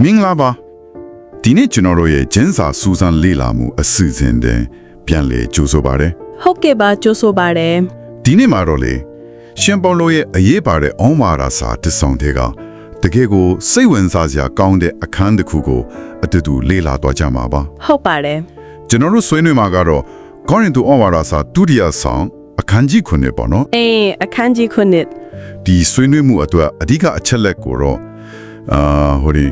မင်္ဂလာပါဒီနေ့ကျွန်တော်တို့ရဲ့ဂျင်းစာစူးစမ်းလေ့လာမှုအစီအစဉ်တင်ပြန်လည်ကြိုဆိုပါရစေဟုတ်ကဲ့ပါကြိုးဆိုပါတယ်ဒီနေ့မှာတော့လေရှင်ပေါလုရဲ့အရေးပါတဲ့ဩမာရာစာတစ်ဆောင်တဲ့ကတကယ်ကိုစိတ်ဝင်စားစရာကောင်းတဲ့အခန်းတစ်ခုကိုအတူတူလေ့လာသွားကြမှာပါဟုတ်ပါတယ်ကျွန်တော်တို့ဆွေးနွေးမှာကတော့ကောရိန္သုဩဝါဒစာဒုတိယဆောင်အခန်းကြီးခုနှစ်ပေါ့နော်အေးအခန်းကြီးခုနှစ်ဒီဆွေးနွေးမှုအတွက်အဓိကအချက်လက်ကိုတော့အာဟိုဒီ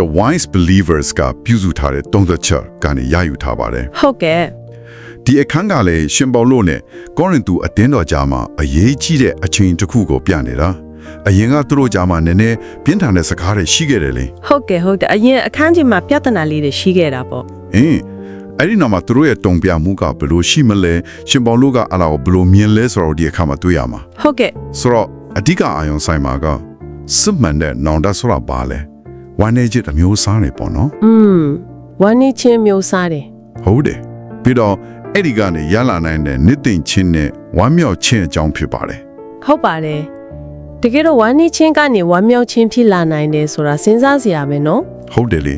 the wise believers ကပြုစုထားတဲ့သုံးသက်ချက်ကနေရယူထားပါတယ်ဟုတ်ကဲ့ဒီအခန်းကလည်းရှင်ပေါလုနဲ့ကောရိန္သုအတင်းတော်ကြားမှာအရေးကြီးတဲ့အချိန်တစ်ခုကိုပြနေတာအရင်ကသူတို့ကြားမှာနည်းနည်းပြင်းထန်တဲ့စကားတွေရှိခဲ့တယ်လေဟုတ်ကဲ့ဟုတ်တယ်အရင်အခန်းကြီးမှာပြဿနာလေးတွေရှိခဲ့တာပေါ့အင်းအဲ့ဒီနောက်မှာသူတို့ရဲ့တုံ့ပြမှုကဘယ်လိုရှိမလဲရှင်ပေါလုကအလားကိုဘယ်လိုမြင်လဲဆိုတော့ဒီအခါမှာတွေ့ရမှာဟုတ်ကဲ့ဆိုတော့အဓိကအာယုံဆိုင်မှာကစစ်မှန်တဲ့နောင်တဆိုတာပါလဲ ဝမ်းနေချစ်အမျိုးစားနေပေါ့နော် อืมဝမ်းနေချင်းမျိုးစားတယ် ဟုတ်တယ်ပြီးတော့အဲ့ဒီကနေရလာနိုင်တဲ့နှစ်သိမ့်ချင်းနဲ့ဝမ်းမြောက်ခြင်းအကြောင်းဖြစ်ပါတယ် ဟုတ်ပါတယ်တကယ်တော့ဝမ်းနေချင်းကနေဝမ်းမြောက်ချင်းဖြစ်လာနိုင်တယ်ဆိုတာစဉ်းစားစရာပဲနော် ဟုတ်တယ်လေ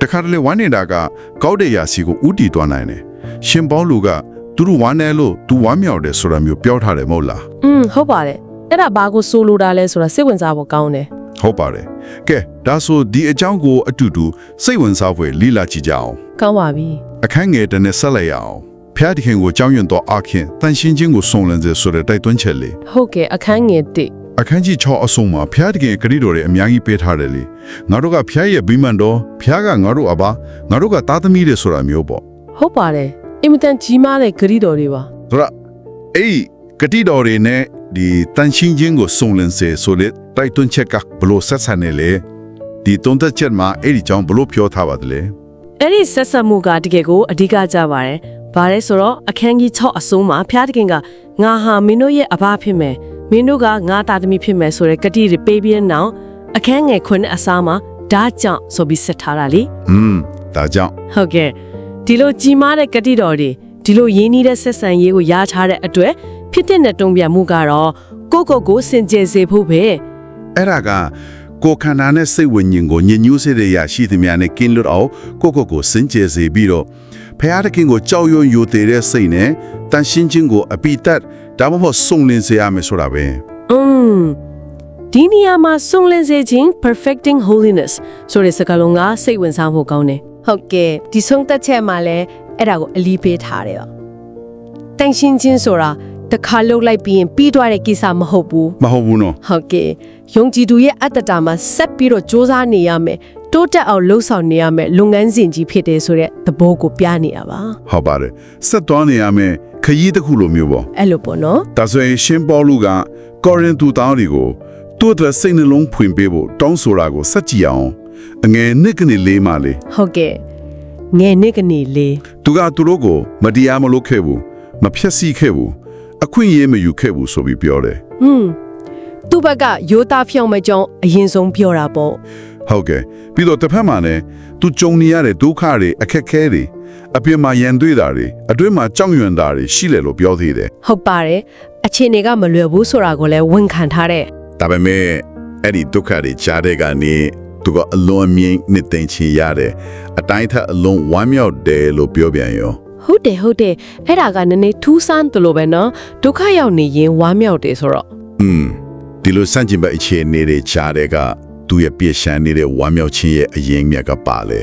တခါတလေဝမ်းနေတာကကောက်တဲ့ရာစီကိုဥတီသွားနိုင်တယ်ရှင်ပေါလူကသူတို့ဝမ်းနေလို့သူဝမ်းမြောက်တယ်ဆိုတာမျိုးပြောထားတယ်မဟုတ်လား อืมဟုတ်ပါတယ်အဲ့ဒါဘာကိုဆိုလိုတာလဲဆိုတာစိတ်ဝင်စားဖို့ကောင်းတယ် ဟုတ်ပါတယ်ကဲဒါဆိုဒီအကြောင်းကိုအတူတူစိတ်ဝင်စားဖွယ်လေ့လာကြည့်ကြအောင်ကောင်းပါပြီအခန်းငယ်တစ်နဲ့ဆက်လိုက်ရအောင်ဖျားတခင်ကိုကြောင်းရွံ့တော့အခင်းတန်ရှင်းခြင်းကိုစုံလင်စေဆိုတဲ့တိုက်တွန်းချက်လေးဟုတ်ကဲ့အခန်းငယ်တစ်အခန်းကြီး6အစုံမှာဖျားတခင်ဂရိတော်တွေအများကြီးပေးထားတယ်လေငါတို့ကဖျားရဲ့ဘိမှန်တော်ဖျားကငါတို့အပါငါတို့ကသားသမီးတွေဆိုတာမျိုးပေါ့ဟုတ်ပါတယ်အင်မတန်ကြီးမားတဲ့ဂရီတော်တွေပါဆိုတော့အဲ့ဒီဂတိတော်တွေနဲ့ဒီတန်ရှင်းခြင်းကိုစုံလင်စေဆိုတဲ့ တိုက်တွန်းချက်ကဘလို့ဆက်ဆံနေလေဒီတုံးသက်ချက်မှာအဲ့ဒီကြောင့်ဘလို့ပြောထားပါတယ်လေအဲ့ဒီဆက်ဆက်မှုကတကယ်ကိုအဓိကကြပါတယ်။ဘာလဲဆိုတော့အခန်းကြီး6အဆုံးမှာဖျားတခင်ကငါဟာမင်းတို့ရဲ့အဘဖြစ်မယ်။မင်းတို့ကငါသားသမီးဖြစ်မယ်ဆိုတဲ့ကတိတွေပေးပြီးတဲ့နောက်အခန်းငယ်ခွန်းအစားမှာဒါကြောင့်ဆိုပြီးဆက်ထားတာလေอืมဒါကြောင့်။ဟုတ်ကဲ့ဒီလိုကြီးမားတဲ့ကတိတော်တွေဒီလိုရင်းနှီးတဲ့ဆက်ဆံရေးကိုရထားတဲ့အတွက်ဖြစ်တဲ့တုံ့ပြန်မှုကတော့ကိုယ့်ကိုယ်ကိုစင်ကြယ်စေဖို့ပဲ အဲ့ဒါကကိုယ်ခန္ဓာနဲ့စိတ်ဝိညာဉ်ကိုညှဉ်းညူးစေတဲ့ရရှိသမျှနဲ့ကင်းလွတ်အောင်ကိုယ့်ကိုယ်ကိုစင်ကြယ်စေပြီးတော့ဖရာသခင်ကိုကြောက်ရွံ့ယိုသေးတဲ့စိတ်နဲ့တန်ရှင်းခြင်းကိုအပိတတ်ဒါမှမဟုတ်စုံလင်စေရမယ်ဆိုတာပဲ။อืมဒီနေရာမှာစုံလင်စေခြင်း perfecting holiness ဆိုတဲ့စကားလုံးကစိတ်ဝင်စားဖို့ကောင်းတယ်။ဟုတ်ကဲ့ဒီဆုံးသက်ချက်မှာလည်းအဲ့ဒါကိုအလီးပေးထားတယ်။တန်ရှင်းခြင်းဆိုတာ တစ်ခါလုပ်လိုက်ပြီးရင်ပြီးသွားတဲ့ကိစ္စမဟုတ်ဘူးမဟုတ်ဘူးနော်။ဟုတ်ကဲ့ယုံကြည်သူရဲ့အတ္တတာမှာဆက်ပြီးတော့စ조사နေရမယ်။တိုးတက်အောင်လှုပ်ဆောင်နေရမယ်လုပ်ငန်းစဉ်ကြီးဖြစ်တယ်ဆိုတဲ့သဘောကိုပြနေတာပါဟုတ်ပါတယ်ဆက်သွားနေရမယ်ခရီးတစ်ခုလိုမျိုးပေါ့။အဲ့လိုပေါ့နော်ဒါဆိုရင်ရှင်ပေါလုကကောရိန္သုသားတွေကိုသူ့အတွက်စိတ်နှလုံးဖွင့်ပေးဖို့တောင်းဆိုတာကိုစက်ကြည့်အောင်အငယ်နှစ်ကနေလေးမှလေး။ဟုတ်ကဲ့ငယ်နှစ်ကနေလေးသူကသူတို့ကိုမတရားမလုပ်ခဲ့ဘူးမဖျက်ဆီးခဲ့ဘူး အခွင့်အရေးမယူခဲ့ဘူးဆိုပြီးပြောတယ်ဟွန်းသူ့ဘက်ကရိုးသားဖြောင်းမကြောင်းအရင်ဆုံးပြောတာပေါ့ဟုတ်ကဲ့ပြီးတော့တစ်ဖက်မှာလည်းသူကြုံနေရတဲ့ဒုက္ခတွေအခက်အခဲတွေအပြင်မှာရန်တွေ့တာတွေအတွင်းမှာကြောက်ရွံ့တာတွေရှိတယ်လို့ပြောသေးတယ်ဟုတ်ပါတယ်အခြေအနေကမလွယ်ဘူးဆိုတာကိုလည်းဝန်ခံထားတဲ့ဒါပေမဲ့အဲ့ဒီဒုက္ခတွေကြားတဲ့ကနေသူကအလွန်မြင့်နှစ်သိမ့်ချင်ရတယ်အတိုင်းထက်အလွန်ဝမ်းမြောက်တယ်လို့ပြောပြန်ရော ဟုတ်တယ်ဟုတ်တယ်အဲ့ဒါကနည်းနည်းထူးဆန်းတယ်လို့ပဲနော်ဒုက္ခရောက်နေရင်ဝမ်းမြောက်တယ်ဆိုတော့อืมဒီလိုစန့်ကျင်ဘက်အခြေအနေတွေကြားတဲ့ကသူရဲ့ပြည့်ရှမ်းနေတဲ့ဝမ်းမြောက်ခြင်းရဲ့အရင်မြတ်ကပါလေ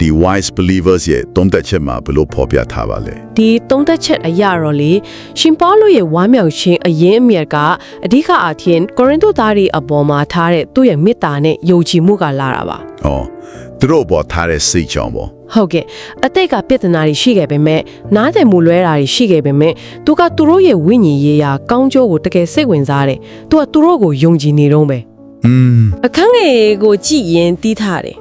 ဒီ wise believers ရဲ့တုံးသက်ချက်မှာဘယ်လိုဖော်ပြထားပါလဲဒီသုံးသက်ချက်အရာတော့လေရှင်ပေါလုရဲ့ဝမ်းမြောက်ခြင်းအရင်အမြတ်ကအဓိကအားဖြင့်ကိုရိန္သုသားတွေအပေါ်မှာထားတဲ့သူ့ရဲ့မေတ္တာနဲ့ယုံကြည်မှုကလာတာပါ။အော်သူတို့ပေါ်ထားတဲ့စိတ်ကြောင့်ပေါ့ ဟုတ်ကဲ့အတိတ်ကပြဿနာတွေရှိခဲ့ပေမဲ့နားတယ်မှုလွဲတာတွေရှိခဲ့ပေမဲ့သူကသူတို့ရဲ့ဝိညာဉ်ရေးရာကောင်းကျိုးကိုတကယ်စိတ်ဝင်စားတယ်သူကသူတို့ကိုယုံကြည်နေတော့ပဲ။อืมအခန်းငယ်ကိုကြည့်ရင်တီးထားတယ်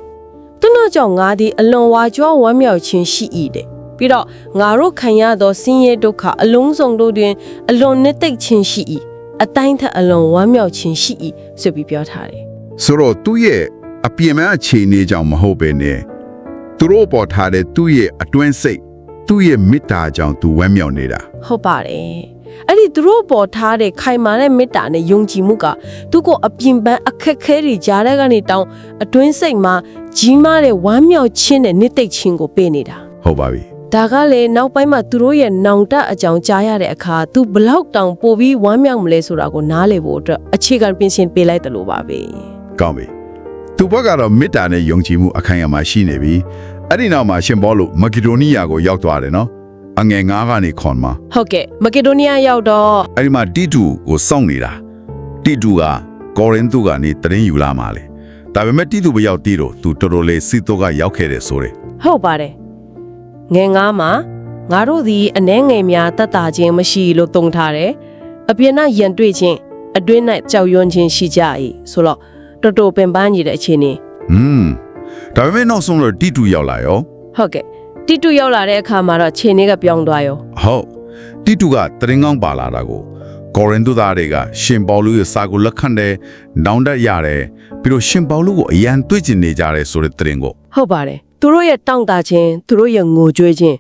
သူတို့ကြောင့်ငါဒီအလွန်ဝါကြွားဝမ်းမြောက်ခြင်းရှိ၏တဲ့ပြီးတော့ငါတို့ခံရသောဆင်းရဲဒုက္ခအလုံးစုံတို့တွင် အလွန်နှစ်သိမ့်ခြင်းရှိ၏အတိုင်းထက်အလွန်ဝမ်းမြောက်ခြင်းရှိ၏ဆိုပြီးပြောထားတယ်ဆိုတော့သူ့ရဲ့အပြင်းမဲ့အခြေအနေကြောင့်မဟုတ်ပဲနဲ့ သူတို့ပေါ်ထားတဲ့သူ့ရဲ့အတွင်းစိတ်သူ့ရဲ့မေတ္တာကြောင့်သူဝမ်းမြောက်နေတာဟုတ်ပါတယ်အဲ့ဒီသူတို့ပေါ်ထားတဲ့ခိုင်မာတဲ့မေတ္တာနဲ့ယုံကြည်မှုကသူ့ကိုအပြင်ပန်းအခက်ခဲတွေကြားတဲ့ကနေတောင်းအတွင်းစိတ်မှာကြီးမားတဲ့ဝမ်းမြောက်ခြင်းနဲ့နှစ်သိမ့်ခြင်းကိုပေးနေတာဟုတ်ပါပြီဒါကလည်းနောက်ပိုင်းမှာသူတို့ရဲ့နောင်တအကြောင်းကြားရတဲ့အခါသူဘလောက်တောင်ပိုပြီးဝမ်းမြောက်မလဲဆိုတာကိုနားလည်ဖို့အတွက်အခြေခံပြင်ဆင်ပေးလိုက်တယ်လို့ပါပဲကောင်းပြီသူဘက်ကတော့မေတ္တာနဲ့ယုံကြည်မှုအခိုင်အမာရှိနေပြီ အဲ့ဒီနောက်မှာရှင်ဘောလို့မက်ဂီဒိုနီးယားကိုရောက်သွားတယ်နော်အငယ်9ကနေခွန်မှာဟုတ်ကဲ့မကေဒိုနီးယားရောက်တော့အဲ့ဒီမှာတီတူကိုစောင့်နေတာတီတူကကောရင်တုကနေတရင်ယူလာမှလေဒါပေမဲ့တီတူမရောက်တီတော့သူတော်တော်လေးစီတိုကရောက်ခဲ့တယ်ဆိုတယ်ဟုတ်ပါတယ်ငယ်ငါမှာငါတို့သည်အနှဲငယ်များတတ်တာခြင်းမရှိလို့တုံထားတယ်အပြင်၌ရန်တွေ့ခြင်းအတွင်း၌ကြောက်ရွံ့ခြင်းရှိကြ၏ဆိုတော့တော်တော်ပင်ပန်းကြီးတဲ့အခြေအနေอืม ဒါပေမဲ့နောက်ဆုံးတော့တီတူရောက်လာရောဟုတ်ကဲ့တီတူရောက်လာတဲ့အခါမှာတော့ခြေနေကပြောင်းသွားရောဟုတ်တီတူကတရင်ကောင်းပါလာတာကိုကောရင်တုသားတွေကရှင်ပေါလုရဲ့စာကိုလက်ခံတယ်နောင်တရတယ်ပြီးတော့ရှင်ပေါလုကိုအရန်တွေ့ကျင်နေကြတယ်ဆိုတဲ့တရင်ကိုဟုတ်ပါတယ်သူတို့ရဲ့တောင့်တခြင်းသူတို့ရဲ့ငိုကြွေးခြင်း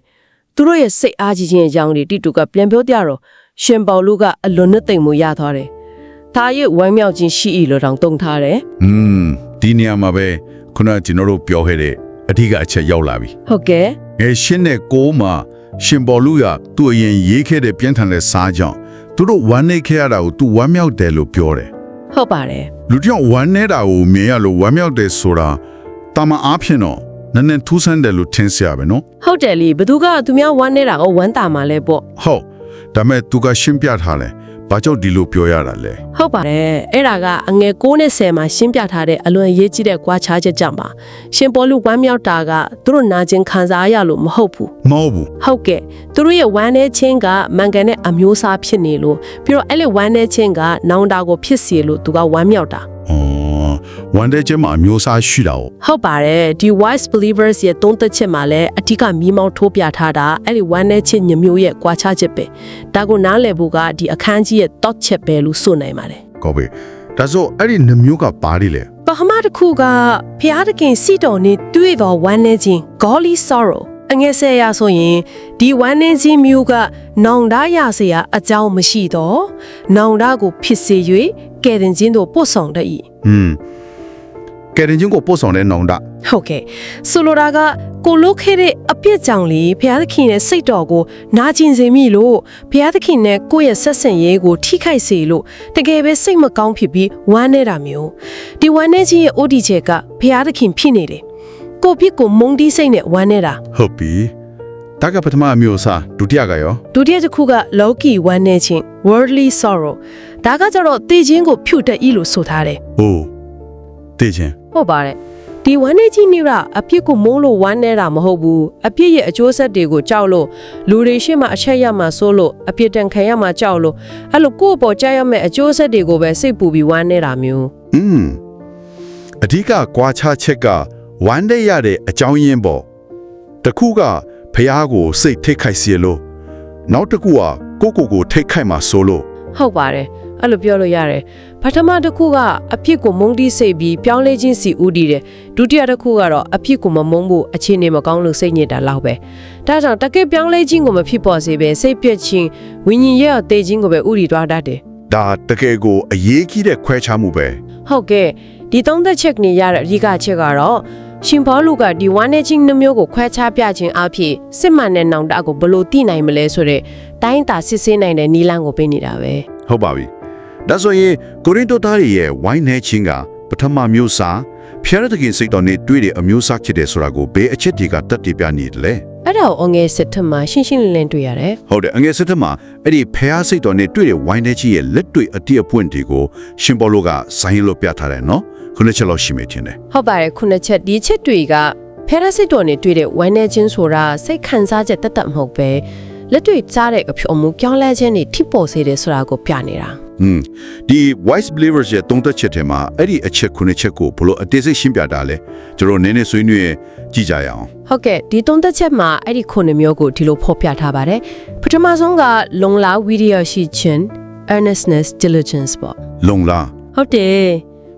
သူတို့ရဲ့စိတ်အားကြီးခြင်းအကြောင်းတွေတီတူကပြန်ပြောပြတော့ရှင်ပေါလုကအလွန်နဲ့သိမ်မှုရသွားတယ်။ဒါရဲ့ဝမ်းမြောက်ခြင်းရှိ၏လို့တောင်တုံထားတယ်อืมဒီနေရာမှာပဲ ခုနကကျွန်တော်တို့ပြောခဲ့တဲ့အဓိကအချက်ရောက်လာပြီ။ဟုတ်ကဲ့ငယ်ရှင်းတဲ့ကိုးမှာရှင်ပေါလုကသူ့အရင်ရေးခဲ့တဲ့ပြင်းထန်တဲ့စားကြောင့်သူတို့ဝမ်းနေခဲ့ရတာကိုသူဝမ်းမြောက်တယ်လို့ပြောတယ်ဟုတ်ပါတယ်လူတစ်ယောက်ဝမ်းနေတာကိုမြင်ရလို့ဝမ်းမြောက်တယ်ဆိုတာတာမန်အားဖြင့်တော့နည်းနည်းထူးဆန်းတယ်လို့ထင်ရှားပဲနော်။ဟုတ်တယ်လေဘသူကသူများဝမ်းနေတာကိုဝမ်းတာမှလဲပေါ့ဟုတ်ဒါမဲ့သူကရှင်းပြထားတယ် ဘာကြောင့်ဒီလိုပြောရတာလဲ။ဟုတ်ပါတယ်အဲ့ဒါကအငယ်6နဲ့10မှာရှင်းပြထားတဲ့အလွန်ရေးကြီးတဲ့ကွာခြားချက်ကြောင့်ပါ။ရှင်ပေါလုဝမ်းမြောက်တာကသူတို့နာကျင်ခံစားရလို့မဟုတ်ဘူး။မဟုတ်ဘူးဟုတ်ကဲ့သူတို့ရဲ့ဝမ်းနေခြင်းကမန်ကန်တဲ့အမျိုးအစားဖြစ်နေလို့ပြီးတော့အဲ့လေဝမ်းနေခြင်းကနောင်တာကိုဖြစ်စေလို့သူကဝမ်းမြောက်တာအော် ဝန်တဲ့ချက်မှာအမျိုးအစားရှိတာ哦ဟုတ်ပါတယ်ဒီ wise believers ရဲ့သုံးသက်ချက်မှာလည်းအထက်ကမိမောင်းထိုးပြထားတာအဲ့ဒီ one နဲ့ချက်ညမျိုးရဲ့ကွာခြားချက်ပဲဒါကိုနားလည်ဖို့ကဒီအခန်းကြီးရဲ့ thought ချက်ပဲလို့ဆိုနိုင်ပါတယ်ကောပဲဒါဆိုအဲ့ဒီနှမျိုးကပါလိလေပထမတစ်ခုကဖျားတခင်စီတော်နဲ့တွေ့တော်ဝမ်းနေခြင်း golly sorrow အငယ်ဆယ်ရာဆိုရင်ဒီဝမ်းနေခြင်းမျိုးကနောင်တရစရာအကြောင်းမရှိတော့နောင်တကိုဖြစ်စေ၍ကဲတင်ခြင်းတို့ပို့ဆောင်တတ်၏ဟွန်း ကဲရင်ချင်းကိုပို့ဆောင်တဲ့နောင်တဟုတ်ကဲ့ဆိုလိုတာကကိုလုတ်ခဲ့တဲ့အပြစ်ကြောင့်လေဘုရားသခင်ရဲ့စိတ်တော်ကိုနာကျင်စေမိလို့ဘုရားသခင်နဲ့ကိုယ့်ရဲ့ဆက်ဆံရေးကိုထိခိုက်စေလို့တကယ်ပဲစိတ်မကောင်းဖြစ်ပြီးဝမ်းနေတာမျိုးဒီဝမ်းနေခြင်းရဲ့အိုဒီချက်ကဘုရားသခင်ဖြစ်နေတယ်ကိုဖြစ်ကိုမုန်းတီးစိတ်နဲ့ဝမ်းနေတာဟုတ်ပြီဒါကပထမအမျိုးအစားဒုတိယကရောဒုတိယတစ်ခုကလောကီဝမ်းနေခြင်း worldly sorrow ဒါကကြတော့တည်ခြင်းကိုဖြုတ်တတ်၏လို့ဆိုထားတယ်အိုးတေးချင်း ဟုတ်ပါတယ်ဒီဝမ်းနေကြီးနေရအပြစ်ကိုမုန်းလို့ဝမ်းနေတာမဟုတ်ဘူးအပြစ်ရဲ့အကျိုးဆက်တွေကိုကြောက်လို့လူတွေရှေ့မှာအချက်ရမှာစိုးလို့အပြစ်တန်ခံရမှာကြောက်လို့အဲ့လိုကိုယ့်အပေါ်ကြားရမယ့်အကျိုးဆက်တွေကိုပဲစိတ်ပူပြီးဝမ်းနေတာမျိုးอืมအဓိကကွာခြားချက်ကဝမ်းတဲ့ရတဲ့အကြောင်းရင်းပေါ့တစ်ခုကဖះကိုစိတ်ထိတ်ခိုက်စေလို့နောက်တစ်ခုကကိုကိုကိုထိတ်ခိုက်မှာဆိုလို့ဟုတ်ပါတယ် အဲ့လိုပြောလို့ရတယ်ပထမတစ်ခုကအပြစ်ကိုမုန်းတီးစိတ်ပြီးပြောင်းလဲခြင်းစီဥတည်တယ်ဒုတိယတစ်ခုကတော့အပြစ်ကိုမမုန်းဖို့အခြေအနေမကောင်းလို့စိတ်ညစ်တာလောက်ပဲဒါကြောင့်တကယ်ပြောင်းလဲခြင်းကိုမဖြစ်ပေါ်စေပဲစိတ်ပြည့်ခြင်းဝိညာဉ်ရဲ့အသေးခြင်းကိုပဲဥတည်သွားတတ်တယ်ဒါတကယ်ကိုအရေးကြီးတဲ့ခွဲခြားမှုပဲဟုတ်ကဲ့ဒီသုံးသက်ချက်နေရတဲ့အဓိကချက်ကတော့ရှင်ဘောလူကဒီဝမ်းနေချင်းနှမျိုးကိုခွဲခြားပြခြင်းအဖြစ်စစ်မှန်တဲ့နောင်တကိုဘယ်လို့သိနိုင်မလဲဆိုတဲ့တိုင်းတာစစ်ဆေးနိုင်တဲ့နီလန်းကိုပေးနေတာပဲဟုတ်ပါပြီ ဒါဆိုရင်ကိုရင်တိုသားတွေရဲ့ဝိုင်းနေခြင်းကပထမမျိုးစားဖျားတဲ့ခင်စိတ်တော်နဲ့တွေ့တဲ့အမျိုးစားဖြစ်တယ်ဆိုတာကိုဘယ်အချက်တွေကတက်တည်ပြနေတယ်လဲအဲ့ဒါကိုအငယ်စစ်ထမှာရှင်းရှင်းလင်းလင်းတွေ့ရတယ်ဟုတ်တယ်အငယ်စစ်ထမှာအဲ့ဒီဖျားစိတ်တော်နဲ့တွေ့တဲ့ဝိုင်းနေခြင်းရဲ့လက်တွေ့အတိအပွင့်တွေကိုရှင်ဘောလိုကဆိုင်းလို့ပြထားတယ်နော်ခုနှစ်ချက်လောက်ရှိမယ်ထင်တယ်ဟုတ်ပါတယ်ခုနှစ်ချက်ဒီချက်တွေကဖဲရစစ်တော်နဲ့တွေ့တဲ့ဝမ်းနေချင်းဆိုတာစိတ်ခံစားချက်တက်တက်မဟုတ်ပဲလက်တွေ့ကြားတဲ့အဖြစ်အမှုပြောင်းလဲခြင်းတွေထိပေါ်စေတယ်ဆိုတာကိုပြနေတာ อืมဒီ wise believers ရဲ့တုံးသက်ချက်ထဲမှာအဲ့ဒီအချက်ခုနှစ်ချက်ကိုဘလို့အသေးစိတ်ရှင်းပြတာလဲကျွန်တော်နည်းနည်းဆွေးနွေးကြည့်ကြရအောင်ဟုတ်ကဲ့ဒီသုံးသက်ချက်မှာအဲ့ဒီခုနှစ်မျိုးကိုဒီလိုဖော်ပြထားပါတယ်ပထမဆုံးကလုံလာဝီဒီယိုရှိခြင်း earnestness diligence ပေါ့လုံလားဟုတ်တယ်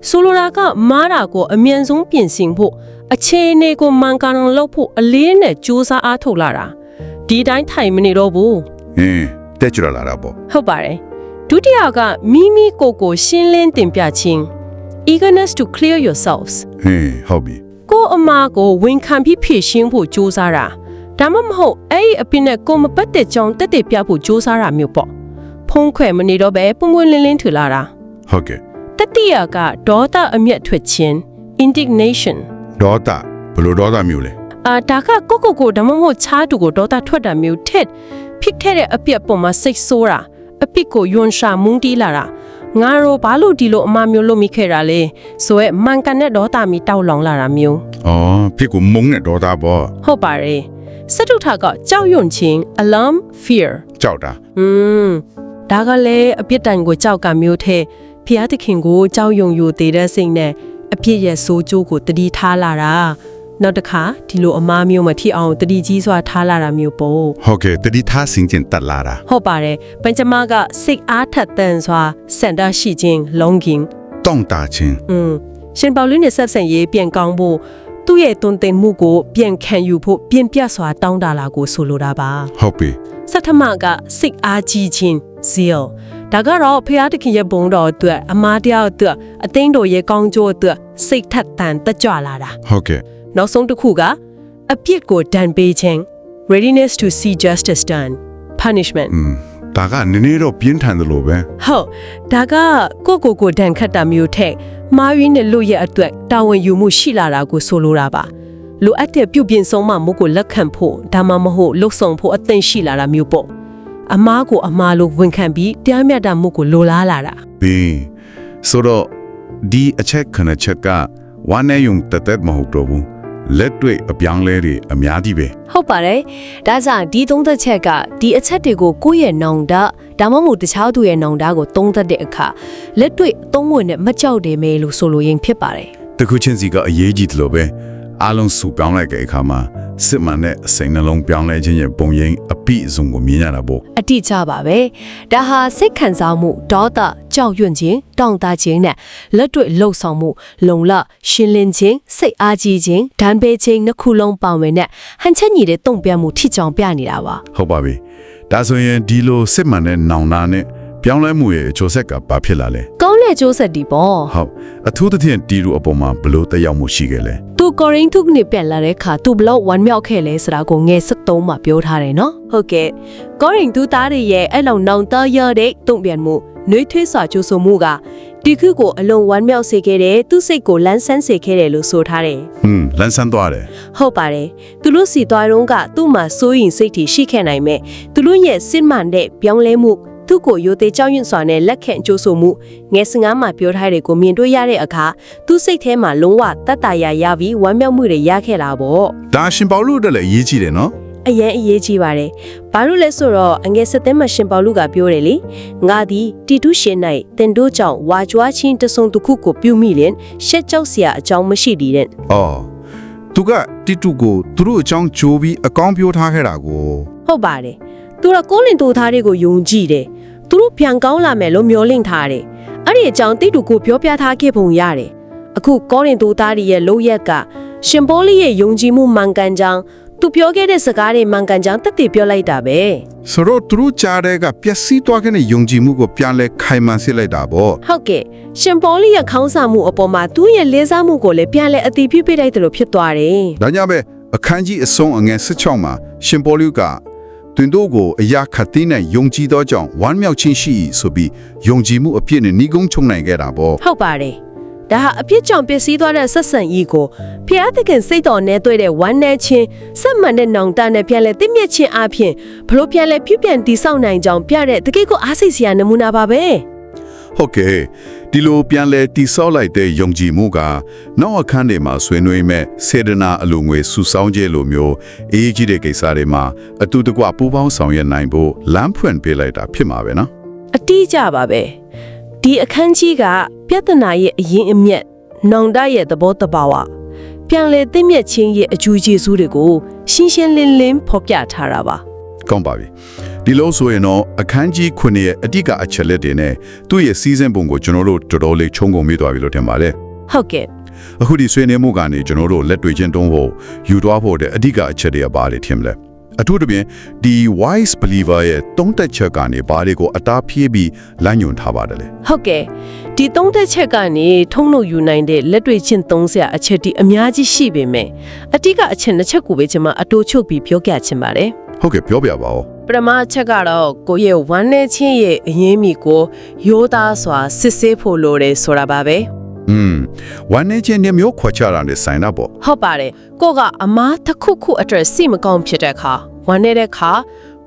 ဆိုလိုတာကမားတာကိုအမြန်ဆုံးပြင်ဆင်ဖို့အခြေအနေကိုမှန်ကန်အောင်လုပ်ဖို့အလေးနဲ့စူးစမ်းအားထုတ်လာတာဒီတိုင်းထိုင်မနေတော့ဘူးဟင်းတက်ကြရလာတာပေါ့ဟုတ်ပါတယ် ဒုတိယကမိမိကိုယ်ကိုရှင်းလင်းတင်ပြခြင်း eagerness to clear yourselves ဟင်းဟုတ်ပြီကိုကိုအမားကိုဝန်ခံပြီးဖြည့်ရှင်းဖို့ကြိုးစားတာဒါမှမဟုတ်အဲ့ဒီအပြစ်နဲ့ကိုမပတ်တဲ့ကြောင်တက်တက်ပြဖို့ကြိုးစားတာမျိုးပေါ့ဖုံးခွဲမနေတော့ပဲပုံပွင့်လင်းလင်းထူလာတာဟုတ်ကဲ့တတိယကဒေါသအမျက်ထွက်ခြင်း indignation ဒေါသဘယ်လိုဒေါသမျိုးလဲအာဒါကကိုကိုကိုဒါမှမဟုတ်ချားတူကိုဒေါသထွက်တာမျိုးထက်ဖြစ်ခဲ့တဲ့အပြစ်ပေါ်မှာစိတ်ဆိုးတာ အပြစ်ကိုယွန်ရှာမုန်းတီးလာတာငါတို့ဘာလို့ဒီလိုအမမျိုးလုပ်မိခဲ့တာလဲဆိုရဲမှန်ကန်တဲ့ဒေါသမီတောက်လောင်လာတာမျိုးအော်ဖြစ်ကိုမုန်းတဲ့ဒေါသပေါ့ဟုတ်ပါတယ်စတုထကကြောက်ရွံ့ခြင်း alarm fear ကြောက်တာอืมဒါကလည်းအပြစ်တိုင်ကိုကြောက်ကမျိုးထဲဖျားသခင်ကိုကြောက်ရွံ့ယူသေးတဲ့စိတ်နဲ့အပြစ်ရဲ့ဆိုးကျိုးကိုတတိထားလာတာ နောက်တစ်ခါဒီလိုအမားမျိုးမထိအောင်တတိကြီးစွာထားလာတာမျိုးပေါ့ ဟုတ်ကဲ့တတိထားစင်ကျင်တက်လာတာ ဟုတ်ပါတယ်ပញ្ចမကစိတ်အားထက်သန်စွာစန္ဒရှိခြင်း longing တောင့်တာခြင်း อืมရှင်ပေါလုနဲ့ဆက်ဆံရေးပြန်ကောင်းဖို့သူ့ရဲ့တွင်တင်မှုကိုပြန်ခံယူဖို့ပြင်ပြစွာတောင်းတလာကိုဆိုလိုတာပါ ဟုတ်ပြီ စထမကစိတ်အားကြီးခြင်း zeal ဒါကတော့ဖျားတခင်ရဲ့ဘုံတော်အတွက်အမားတရားအတွက်အသိန်းတော်ရဲ့ကောင်းကျိုးအတွက်စိတ်ထက်သန်တက်ကြွလာတာ ဟုတ်ကဲ့ နောက်ဆုံးတစ်ခုကအပြစ်ကိုဒဏ်ပေးခြင်း readiness to see justice done punishment อืมဒါကနည်းနည်းတော့ပြင်းထန်တယ်လို့ပဲဟုတ်ဒါကကိုကိုကိုဒဏ်ခတ်တာမျိုးထက်မာရင်းနဲ့လူရဲ့အတွက်တာဝန်ယူမှုရှိလာတာကိုဆိုလိုတာပါလိုအပ်တဲ့ပြုပြင်ဆုံးမမှုကိုလက်ခံဖို့ဒါမှမဟုတ်လှုပ်ဆောင်ဖို့အသင့်ရှိလာတာမျိုးပေါ့အမားကိုအမားလို့ဝန်ခံပြီးတရားမျှတမှုကိုလိုလားလာတာဘင်းဆိုတော့ဒီအချက်ခဏချက်ကဝမ်းနဲ့ယုံတက်တက်မဟုတ်တော့ဘူး လက်တွေ့အပြောင်းလဲတွေအများကြီးပဲဟုတ်ပါတယ်။ဒါကြောင့်ဒီသုံးသက်ချက်ကဒီအချက်တွေကိုကိုယ့်ရဲ့နောင်တဒါမှမဟုတ်တခြားသူရဲ့နောင်တကိုသုံးသက်တဲ့အခါလက်တွေ့အသုံးဝင်နဲ့မကြောက်တယ်မဲလို့ဆိုလိုရင်းဖြစ်ပါတယ်တခုချင်းစီကအရေးကြီးတယ်လို့ပဲ အားလုံးစုပြောင်းလိုက်တဲ့အခါမှာစစ်မှန်တဲ့အစိမ်နှလုံးပြောင်းလဲခြင်းရဲ့ပုံရိပ်အပိအစုံကိုမြင်ရတာပေါ့။အတိအကျပါပဲ။ဒါဟာစိတ်ခံစားမှုဒေါသကြောက်ရွံ့ခြင်းတောင့်တခြင်းနဲ့လက်တွေ့လှုပ်ဆောင်မှုလုံလရှင်းလင်းခြင်းစိတ်အားကြီးခြင်းဒဏ်ပေးခြင်းနှစ်ခုလုံးပါဝင်တဲ့ဟန်ချက်ညီတဲ့တုံ့ပြန်မှုထိကြောင်ပြနေတာပါဟုတ်ပါပြီဒါဆိုရင်ဒီလိုစစ်မှန်တဲ့နောင်နာနဲ့ပြောင်းလဲမှုရဲ့အကျိုးဆက်ကဘာဖြစ်လာလဲ။ကောင်း တဲ့ကျိုးဆက်ဒီပေါ့ဟုတ်အထူးသဖြင့်ဒီလိုအပေါ်မှာဘလို့တက်ရောက်မှုရှိခဲ့လဲသူကောရိန်းထုကနေပြန်လာတဲ့အခါသူဘလောက်ဝမ်းမြောက်ခဲ့လဲဆိုတာကိုငယ်73မှာပြောထားတယ်နော်ဟုတ်ကဲ့ကောရင်သူသားတွေရဲ့အဲ့လောက်နောင်တရတဲ့တုံ့ပြန်မှုနှွေးထွေးစွာကြိုးဆိုမှုကဒီခုကိုအလွန်ဝမ်းမြောက်စေခဲ့တယ်သူစိတ်ကိုလန်းဆန်းစေခဲ့တယ်လို့ဆိုထားတယ်ဟွန်းလန်းဆန်းသွားတယ်ဟုတ်ပါတယ်သူတို့စီသွားတော့ကသူ့မှာစိုးရင်စိတ်ထိရှိခဲ့နိုင်မဲ့သူတို့ရဲ့စစ်မှန်တဲ့ပြောင်းလဲမှု သူ့ကိုရိုသေကြောက်ရွံ့စွာနဲ့လက်ခံကြိုးဆိုမှုငယ်စငါးမှာပြောထားတဲ့ကိုမြင်တွေ့ရတဲ့အခါသူ့စိတ်ထဲမှာလုံးဝတတ်တာရရပြီးဝမ်းမြောက်မှုတွေရခဲ့တာပေါ့ဒါရှင်ပေါလုအတွက်လည်းအရေးကြီးတယ်နော်အရင်အရေးကြီးပါတယ်။ဘာလို့လဲဆိုတော့အငယ်စသက်မရှင်ပေါလုကပြောတယ်လေ။ငါသည်တီတုရှင်၌တင်တို့ကြောင့်ဝါကြွားချင်းတဆုံတစ်ခုကိုပြုမိလင်ရှက်ကြောက်စရာအကြောင်းမရှိသည်တဲ့အော်သူကတိတုကိုသူတို့အကြောင်းကြိုးပြီးအကောင်းပြောထားခဲ့တာကို။ဟုတ်ပါတယ်။သူကကိုလင်တူသားတွေကိုယုံကြည်တယ်။ သူတို့ပြန်ကောင်းလာမယ်လို့မျှော်လင့်ထားတယ်။အဲ့ဒီအကြောင်းတိတုကိုပြောပြထားခဲ့ပုံရတယ်။အခုကောလင်တူသားတွေရဲ့လို့ရက်ကရှင်ပေါလိရဲ့ယုံကြည်မှုမှန်ကန်ကြောင်းသူပြောခဲ့တဲ့စကားတွေမှန်ကန်ကြောင်းတက်တည်ပြောလိုက်တာပဲ။ဆိုတော့သူတို့ကြားတဲ့ကပျက်စီးသွားခဲ့တဲ့ယုံကြည်မှုကိုပြန်လဲခိုင်မာစေလိုက်တာပေါ့ဟုတ်ကဲ့ရှင်ပေါလိရဲ့ခေါင်းဆောင်မှုအပေါ်မှာသူ့ရဲ့လေးစားမှုကိုလည်းပြန်လဲအတိပြုပေးလိုက်တယ်လို့ဖြစ်သွားတယ်ဒါကြောင့်ပဲအခန်းကြီးအဆုံးအငယ်16မှာရှင်ပေါလုက တွင်တို့ကိုအရာခတ်သိမ်းနဲ့ယုံကြည်သောကြောင့်ဝမ်းမြောက်ခြင်းရှိ၏ဆိုပြီးယုံကြည်မှုအပြည့်နဲ့ဏီကုန်းချုံနိုင်ခဲ့တာပေါ့ဟုတ်ပါတယ်ဒါဟာအပြစ်ကြောင့်ပျက်စီးသွားတဲ့ဆက်ဆံရေးကိုဖျားသခင်စိတ်တော်နဲ့တွေ့တဲ့ဝမ်းနဲ့ချင်းစက်မှန်တဲ့နောင်တနဲ့ပြန်လဲသိမြတ်ခြင်းအပြင်ဘလို့ပြန်လဲပြုပြန်တည်ဆောက်နိုင်ကြောင်းပြတဲ့တကယ့်ကိုအားစိတ်စရာနမူနာပါပဲ ဟုတ်ကဲ့ဒီလိုပြန်လဲတိဆောက်လိုက်တဲ့ယုံကြည်မှုကနောက်အခန်းတွေမှာဆွေးနွေးမဲ့စေတနာအလိုငွေစုဆောင်းခြင်းလိုမျိုးအေးကြီးတဲ့ကိစ္စတွေမှာအတူတကွပူးပေါင်းဆောင်ရွက်နိုင်ဖို့လမ်းဖွင့်ပေးလိုက်တာဖြစ်မှာပဲနော်အတိအကျပါပဲဒီအခန်းကြီးကပြဿနာရဲ့အရင်အမြက်နောင်တရဲ့သဘောတဘာဝပြန်လဲသိမြတ်ခြင်းရဲ့အကျိုးကျေးဇူးတွေကိုရှင်းရှင်းလင်းလင်းဖော်ပြထားတာပါကောင်းပါပြီ ဒီလိုဆိုရင်တော့အခန်းကြီး9ရဲ့အဓိကအချက်လက်တွေနဲ့သူ့ရဲ့စီးစင်းပုံကိုကျွန်တော်တို့တော်တော်လေးခြုံငုံမိသွားပြီလို့ထင်ပါတယ်ဟုတ်ကဲ့အခုဒီဆွေးနွေးမှုကနေကျွန်တော်တို့လက်တွေ့ချင်းတုံးဖို့ယူသွားဖို့တဲ့အဓိကအချက်တွေကဘာတွေထင်မလဲအထူးသဖြင့်ဒီ wise believer ရဲ့တုံးတက်ချက်ကနေဘာတွေကိုအတားဖြည့်ပြီးလမ်းညွှန်ထားပါတယ်လေဟုတ်ကဲ့ဒီသုံးသက်ချက်ကနေထုံးလို့ယူနိုင်တဲ့လက်တွေ့ချင်းသုံးဆရာအချက်ဒီအများကြီးရှိပေမဲ့အတိကအချက်နှစ်ချက်ကိုပဲကျွန်မအတိုးချုပ်ပြီးပြောပြချင်ပါတယ်ဟုတ်ကဲ့ပြောပြပါဦး ပထမအချက်ကတော့ကိုယ့်ရဲ့ဝမ်းနဲ့ချင်းရဲ့အရင်းမီကိုရိုးသားစွာစစ်ဆေးဖို့လိုတယ်ဆိုတာပါပဲอืมဝန်နေချင်းနဲ့မျိုးခွဲခြားတာနဲ့ဆိုင်တာပေါ့ဟုတ်ပါတယ်ကိုကအမားတစ်ခုခုအတွက်စိတ်မကောင်းဖြစ်တဲ့အခါဝမ်းနေတဲ့အခါ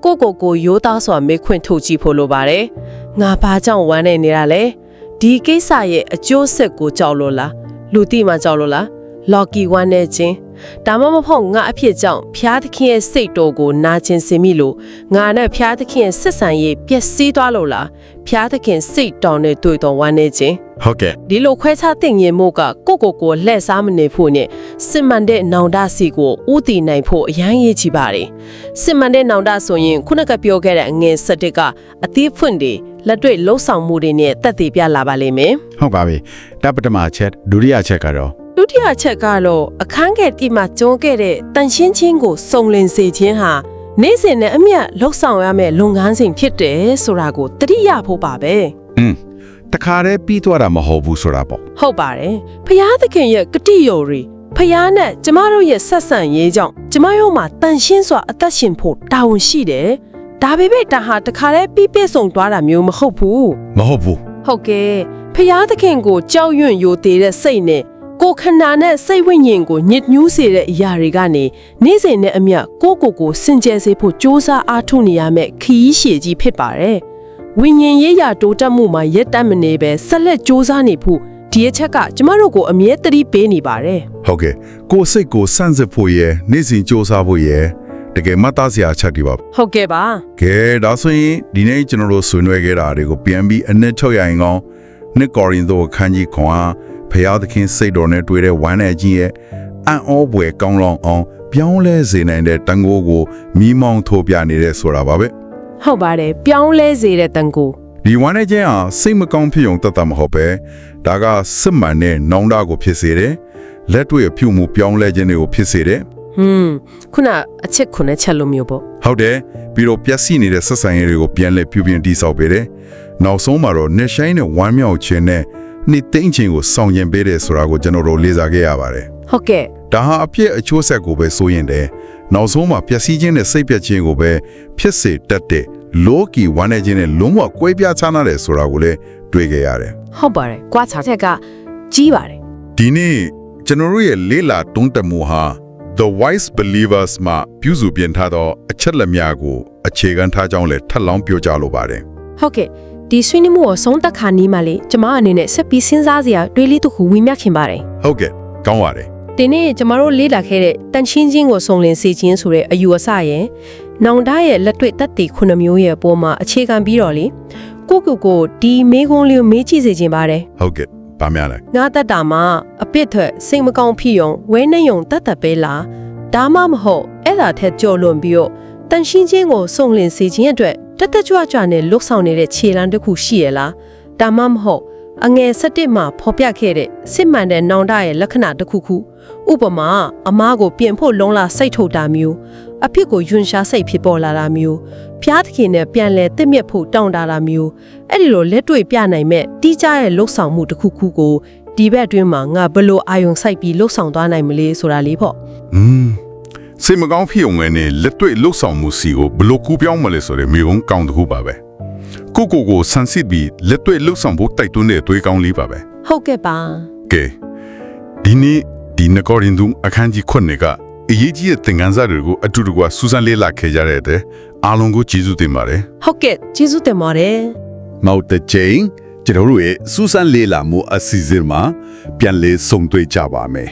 ကိုကိုကိုရိုးသားစွာမေးခွန်းထုတ်ကြည့်ဖို့လိုပါတယ်ငါဘာကြောင့်ဝမ်းနေနေတာလဲဒီကိစ္စရဲ့အကျိုးဆက်ကိုကြောက်လို့လားလူတိမှကြောက်လို့လားလော်ကီဝမ်းနေခြင်း ဒါမှမဟုတ်ငါအဖြစ်ကြောင့်ဖျားသခင်ရဲ့စိတ်တော်ကိုနာကျင်စေမိလို့ငါနဲ့ဖျားသခင်ရဲ့ဆက်ဆံရေးပျက်စီးသွားလို့လားဖျားသခင်စိတ်တော်နဲ့တွေ့တော်ဝမ်းနေခြင်းဟုတ်ကဲ့ဒီလိုခွဲခြားသိငင်မှုကကိုကိုကိုလှည့်စားမနေဖို့နဲ့စစ်မှန်တဲ့နောင်တစီကိုဥတည်နိုင်ဖို့အရန်ရေးချပါတယ်စစ်မှန်တဲ့နောင်တဆိုရင်ခုနကပြောခဲ့တဲ့အငယ်စတစ်ကအသီးဖွင့်တွေလက်တွေ့လှုပ်ဆောင်မှုတွေနဲ့တက်တည်ပြလာပါလိမ့်မယ်ဟုတ်ပါပြီတပ်ပထမအချက်ဒုတိယအချက်ကတော့ ဒုတိယချက်ကတော့အခန်းငယ်တိမှာကျုံးခဲ့တဲ့တန်ရှင်းချင်းကိုစုံလင်စေခြင်းဟာနေ့စဉ်နဲ့အမျက်လှုပ်ဆောင်ရမယ့်လုပ်ငန်းစဉ်ဖြစ်တယ်ဆိုတာကိုတတိယဖို့ပါပဲอืมတခါတည်းပြီးသွားတာမဟုတ်ဘူးဆိုတာပေါ့ဟုတ်ပါတယ်ဖျားသခင်ရဲ့ကတိယိုရီဖျားနဲ့ကျမတို့ရဲ့ဆက်ဆံရေးကြောင့်ကျမတို့မှာတန်ရှင်းစွာအသက်ရှင်ဖို့တာဝန်ရှိတယ်ဒါပေမဲ့ဒါဟာတခါတည်းပြီးပြည့်စုံသွားတာမျိုးမဟုတ်ဘူးမဟုတ်ဘူး ဟုတ်ကဲ့ဖျားသခင်ကိုကြောက်ရွံ့ယိုသေးတဲ့စိတ်နဲ့ ကိုခန္ဓာနဲ့စိတ်ဝိညာဉ်ကိုညစ်ညူးစေတဲ့အရာတွေကနေနေ့စဉ်နဲ့အမျှကိုကိုကိုစင်ကြယ်စေဖို့ကြိုးစားအားထုတ်နေရမယ့်ခီးရှည်ကြီးဖြစ်ပါတယ်။ဝိညာဉ်ရေးရာတိုးတက်မှုမှာရက်တက်မနေပဲဆက်လက်ကြိုးစားနေဖို့ဒီအချက်ကကျမတို့ကိုအမြဲတတိပေးနေပါတယ်။ဟုတ်ကဲ့ကိုစိတ်ကိုစန့်စစ်ဖို့ရယ်နေ့စဉ်ကြိုးစားဖို့ရယ်တကယ်မသားစရာအချက်တွေပါဟုတ်ကဲ့ပါကဲဒါဆိုရင်ဒီနေ့ကျွန်တော်တို့ဆွေးနွေးခဲ့တာတွေကိုပြန်ပြီးအနှစ်ထုတ်ရရင်ကောင်းနှစ်ကော်ရင်သို့ခန်းကြီးခွန်အား ဖရာသခင်စိတ်တော်နဲ့တွေ့တဲ့ဝမ်းနဲ့ကြီးရဲ့အံ့ဩပွေကောင်းလောင်အောင် ပြောင်းလဲစေနိုင်တဲ့တန်ခိုးကိုမိမောင်းထိုးပြနေတဲ့ဆိုတာပါပဲဟုတ်ပါတယ်ပြောင်းလဲစေတဲ့တန်ကိုဒီဝမ်းနဲ့ချင်းဟာစိတ်မကောင်းဖြစ်ုံတတ်တာမဟုတ်ပဲဒါကစစ်မှန်တဲ့နောင်တကိုဖြစ်စေတယ်လက်တွေ့အပြုမှုပြောင်းလဲခြင်းတွေကိုဖြစ်စေတယ်ဟွန်းခုနအချက်ခုနဲ့ချက်လို့မျိုးပေါ့ဟုတ်တယ်ပြီးတော့ပျက်စီးနေတဲ့ဆက်ဆံရေးတွေကိုပြန်လဲပြုပြင်တိဆောက်ပေးတယ်နောက်ဆုံးမှာတော့နှစ်ဆိုင်နဲ့ဝမ်းမြောက်ခြင်းနဲ့ နှစ်သိမ့်ခြင်းကိုဆောင်ကျင်ပေးတယ်ဆိုတာကိုကျွန်တော်တို့လေးစားခဲ့ရပါတယ်ဟုတ်ကဲ့ဒါဟာအပြည့်အချိုးဆက်ကိုပဲဆိုရင်တယ်နောက်ဆုံးမှာပျက်စီးခြင်းနဲ့စိတ်ပြတ်ခြင်းကိုပဲဖြစ်စေတတ်တဲ့လောကီဝမ်းနေခြင်းနဲ့လုံးဝကွဲပြားခြားနားတယ်ဆိုတာကိုလည်းတွေ့ခဲ့ရတယ်ဟုတ်ပါတယ်ကွာခြားချက်ကကြီးပါတယ်ဒီနေ့ကျွန်တော်တို့ရဲ့လေးလာတုံးတက်မှုဟာ The Wise Believers မှာပြုစုပြင်ထားသောအချက်လက်များကိုအခြေခံထားကြောင်းလည်းထပ်လောင်းပြောကြားလိုပါတယ်ဟုတ်ကဲ့ ဒီဆွေးနွေးမှုကိုဆုံးသက်ခါနီးမှလေကျမအနေနဲ့ဆက်ပြီးစဉ်းစားစရာတွေးလေးတစ်ခုဝင်မြခင်ပါတယ်ဟုတ်ကဲ့ကောင်းပါတယ်ဒီနေ့ကျမတို့လေ့လာခဲ့တဲ့တန်ချင်းချင်းကိုစုံလင်စေခြင်းဆိုတဲ့အယူအဆရဲ့နောင်တရဲ့လက်တွေ့တက်တည်ခုနှစ်မျိုးရဲ့အပေါ်မှာအခြေခံပြီးတော့လေကိုကိုကိုဒီမေးခွန်းလေးကိုမေးကြည့်စေခြင်းပါတယ်ဟုတ်ကဲ့ဗာများလဲငါတက်တာမှာအပစ်ထွက်စိတ်မကောင်းဖြစ်ယုံဝဲနေယုံတက်တက်ပဲလားဒါမှမဟုတ်အဲ့ဒါထက်ကြော်လွန်ပြီးတော့တန်ရှင်းချင်းကိုစုံလင်စေခြင်းအတွက် တက်တက်ကြွကြွနဲ့လွတ်ဆောင်နေတဲ့ခြေလမ်းတစ်ခုရှိရလားဒါမှမဟုတ်အငယ်၁၁မှာဖော်ပြခဲ့တဲ့စစ်မှန်တဲ့နောင်တရဲ့လက္ခဏာတစ်ခုခုဥပမာအမားကိုပြင်ဖို့လုံးလာစိတ်ထုတ်တာမျိုးအဖြစ်ကိုယွန်ရှားစိတ်ဖြစ်ပေါ်လာတာမျိုးဖျားသခင်နဲ့ပြန်လဲတစ်မြက်ဖို့တောင်းတတာမျိုးအဲ့ဒီလိုလက်တွေ့ပြနိုင်မဲ့တီးကြရဲ့လှုပ်ဆောင်မှုတစ်ခုခုကိုဒီဘက်အတွင်းမှာငါဘယ်လို့အာယုံစိုက်ပြီးလှုပ်ဆောင်သွားနိုင်မလဲဆိုတာလေးပေါ့อืม စိတ်မကောင်းဖြစ်ုံနဲ့လက်တွေ့လှုပ်ဆောင်မှုစီကိုဘယ်လို့ကူပြောင်းမလဲဆိုတဲ့မိုံကောင်းတစ်ခုပါပဲကိုကိုကိုဆန်စစ်ပြီးလက်တွေ့လှုပ်ဆောင်ဖို့တိုက်တွန်းတဲ့အတွေးကောင်းလေးပါပဲဟုတ်ကဲ့ပါကဲဒီနေ့ဒီနဂောရင်ဒုံအခန်းကြီးခွန်းကအရေးကြီးတဲ့သင်ခန်းစာတွေကိုအတူတကွစူးစမ်းလေ့လာခဲ့ကြတဲ့အတွက်အားလုံးကိုကျေးဇူးတင်ပါတယ်ဟုတ်ကဲ့ကျေးဇူးတင်ပါတယ်နောက်တစ်ချိန်ကျွန်တော်တို့ရဲ့စူးစမ်းလေ့လာမှုအစီအစဉ်မှာပြန်လည်ဆုံတွေ့ကြပါမယ်